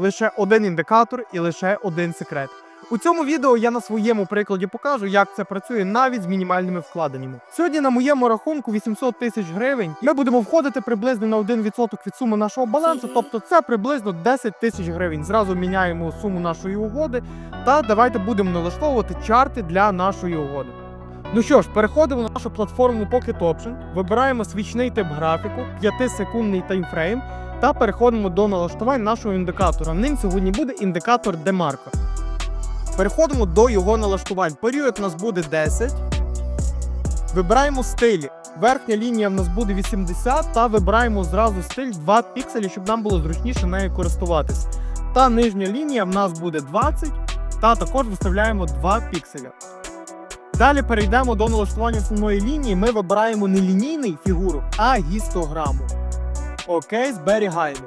лише один індикатор і лише один секрет. У цьому відео я на своєму прикладі покажу, як це працює навіть з мінімальними вкладеннями. Сьогодні на моєму рахунку 800 тисяч гривень. Ми будемо входити приблизно на 1% від суми нашого балансу, тобто це приблизно 10 тисяч гривень. Зразу міняємо суму нашої угоди та давайте будемо налаштовувати чарти для нашої угоди. Ну що ж, переходимо на нашу платформу Pocket Option, вибираємо свічний тип графіку, 5-секундний таймфрейм та переходимо до налаштувань нашого індикатора. Ним сьогодні буде індикатор демарка. Переходимо до його налаштувань. Період у нас буде 10. Вибираємо стилі. Верхня лінія в нас буде 80, та вибираємо зразу стиль 2 пікселі, щоб нам було зручніше нею користуватись. Та нижня лінія в нас буде 20, та також виставляємо 2 пікселя. Далі перейдемо до налаштування основної лінії. Ми вибираємо не лінійний фігуру, а гістограму. Окей, зберігаємо.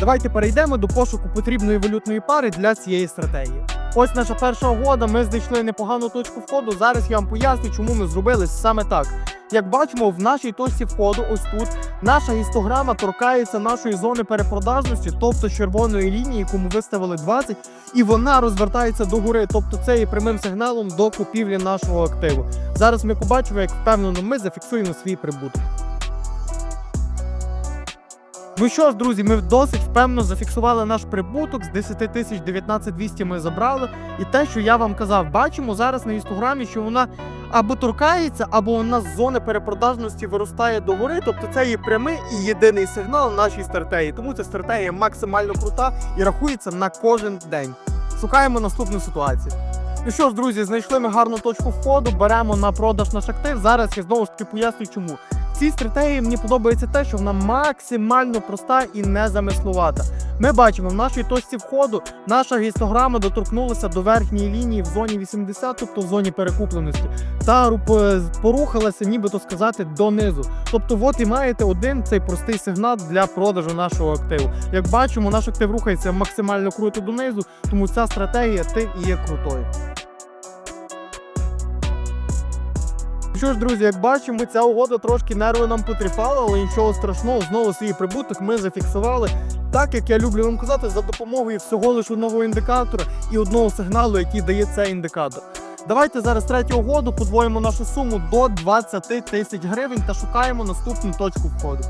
Давайте перейдемо до пошуку потрібної валютної пари для цієї стратегії. Ось наша перша угода. Ми знайшли непогану точку входу. Зараз я вам поясню, чому ми зробили саме так. Як бачимо, в нашій точці входу, ось тут, наша гістограма торкається нашої зони перепродажності, тобто червоної лінії, яку ми виставили 20, і вона розвертається догори. Тобто це є прямим сигналом до купівлі нашого активу. Зараз ми побачимо, як впевнено ми зафіксуємо свій прибуток. Ну що ж, друзі, ми досить впевнено зафіксували наш прибуток з 10 тисяч 19 200 ми забрали. І те, що я вам казав, бачимо зараз на інстаграмі, що вона або торкається, або вона з зони перепродажності виростає догори. Тобто це є прямий і єдиний сигнал нашій стратегії. Тому ця стратегія максимально крута і рахується на кожен день. Шукаємо наступну ситуацію. Ну що ж, друзі, знайшли ми гарну точку входу, беремо на продаж наш актив. Зараз я знову ж таки поясню, чому. Цій стратегії мені подобається те, що вона максимально проста і незамислувата. Ми бачимо в нашій точці входу наша гістограма доторкнулася до верхньої лінії в зоні 80, тобто в зоні перекупленості, та руп- порухалася, нібито сказати, донизу. Тобто, от і маєте один цей простий сигнал для продажу нашого активу. Як бачимо, наш актив рухається максимально круто донизу, тому ця стратегія ти і є крутою. Що ж, друзі, як бачимо, ця угода трошки нерви нам потріпала, але нічого страшного, знову свій прибуток ми зафіксували. Так як я люблю вам казати, за допомогою всього лише одного індикатора і одного сигналу, який дає цей індикатор. Давайте зараз третю угоду подвоїмо нашу суму до 20 тисяч гривень та шукаємо наступну точку входу.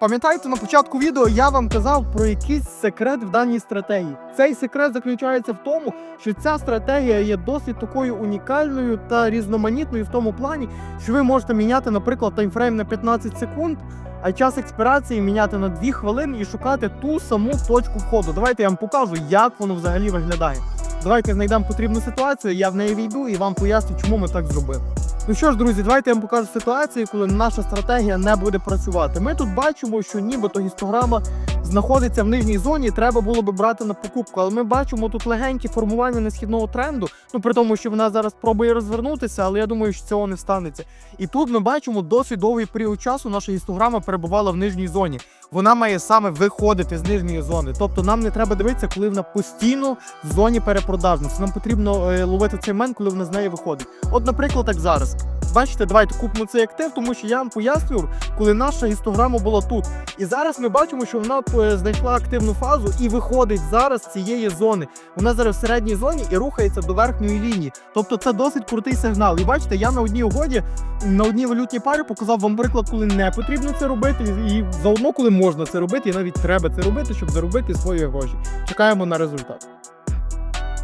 Пам'ятаєте, на початку відео я вам казав про якийсь секрет в даній стратегії. Цей секрет заключається в тому, що ця стратегія є досить такою унікальною та різноманітною в тому плані, що ви можете міняти, наприклад, таймфрейм на 15 секунд, а час експірації міняти на 2 хвилини і шукати ту саму точку входу. Давайте я вам покажу, як воно взагалі виглядає. Давайте знайдемо потрібну ситуацію, я в неї війду і вам поясню, чому ми так зробили. Ну що ж, друзі, давайте я вам покажу ситуацію, коли наша стратегія не буде працювати. Ми тут бачимо, що нібито гістограма знаходиться в нижній зоні, треба було би брати на покупку. Але ми бачимо тут легеньке формування несхідного тренду. Ну при тому, що вона зараз пробує розвернутися, але я думаю, що цього не станеться. І тут ми бачимо досить довгий період часу. Наша гістограма перебувала в нижній зоні. Вона має саме виходити з нижньої зони. Тобто нам не треба дивитися, коли вона постійно в зоні перепродажності. Нам потрібно е, ловити цей момент, коли вона з неї виходить. От, наприклад, як зараз. Бачите, давайте купимо цей актив, тому що я вам пояснював, коли наша гістограма була тут. І зараз ми бачимо, що вона знайшла активну фазу і виходить зараз з цієї зони. Вона зараз в середній зоні і рухається до верхньої лінії. Тобто це досить крутий сигнал. І бачите, я на одній угоді, на одній валютній парі показав вам приклад, коли не потрібно це робити, і заодно, коли можна це робити, і навіть треба це робити, щоб заробити свої гроші. Чекаємо на результат.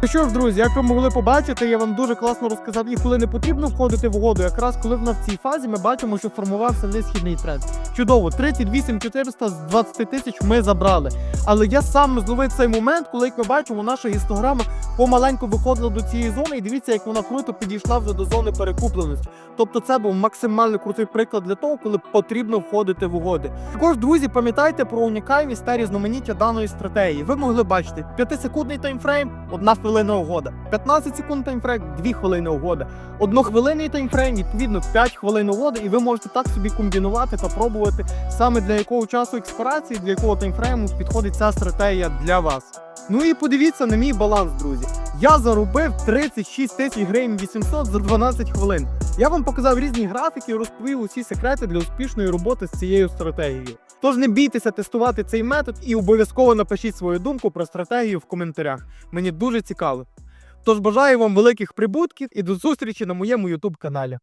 Ну що ж, друзі, як ви могли побачити, я вам дуже класно розказав, і коли не потрібно входити в угоду, якраз коли в нас в цій фазі ми бачимо, що формувався несхідний тренд. Чудово, 38 400 з 20 тисяч ми забрали. Але я сам зловив цей момент, коли, як ми бачимо, наша гістограма помаленьку виходила до цієї зони, і дивіться, як вона круто підійшла вже до зони перекупленості. Тобто це був максимально крутий приклад для того, коли потрібно входити в угоди. Також, друзі, пам'ятайте про унікальність та різноманіття даної стратегії. Ви могли бачити 5-секундний таймфрейм, одна хвилина угода, 15 секунд таймфрейм, 2 хвилини угода, однохвилинний таймфрейм, відповідно 5 хвилин угоди, і ви можете так собі комбінувати та пробувати саме для якого часу експірації, для якого таймфрейму підходить ця стратегія для вас. Ну і подивіться на мій баланс, друзі. Я заробив 36 тисяч гривень 800 за 12 хвилин. Я вам показав різні графіки і розповів усі секрети для успішної роботи з цією стратегією. Тож не бійтеся тестувати цей метод і обов'язково напишіть свою думку про стратегію в коментарях. Мені дуже цікаво. Тож бажаю вам великих прибутків і до зустрічі на моєму YouTube каналі.